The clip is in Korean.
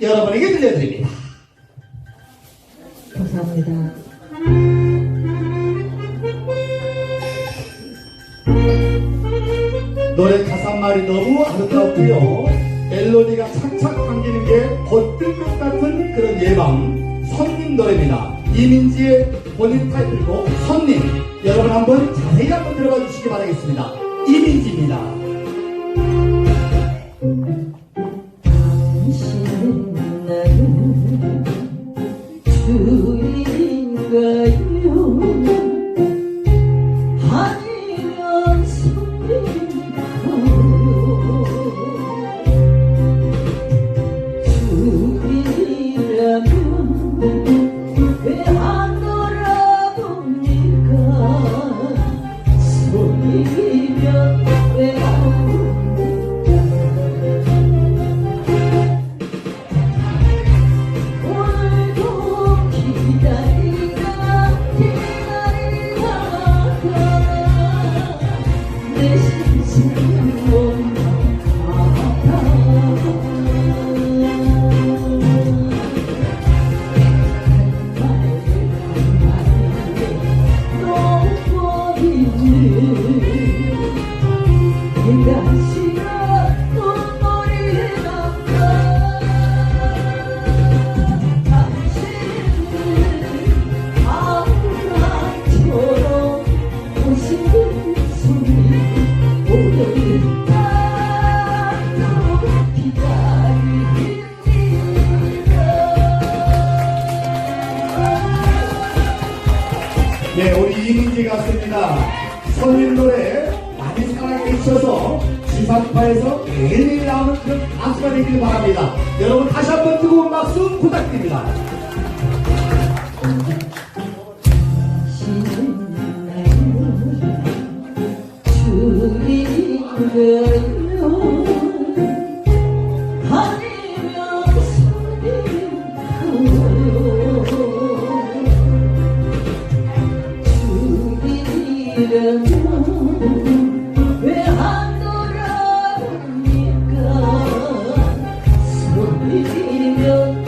여러분에게 들려드립니다. 감사합니다. 노래 가사말이 너무 아름답고요. 멜로디가 착착 당기는 게 걷들 것 같은 그런 예방 선님 노래입니다. 이민지의 본인 타이틀이고 선님 여러분 한번 자세히 한번 들어봐 주시기 바라겠습니다. 이민지입니다. 이라면 왜안 돌아봅 네, 우리 이민지 가수입니다. 선님 노래 많이 사랑해 주셔서 지상파에서 매일매일 나오는 그런 가수가 되길 바랍니다. 여러분 다시 한번 뜨거운 박수 부탁드립니다. 주인을 you.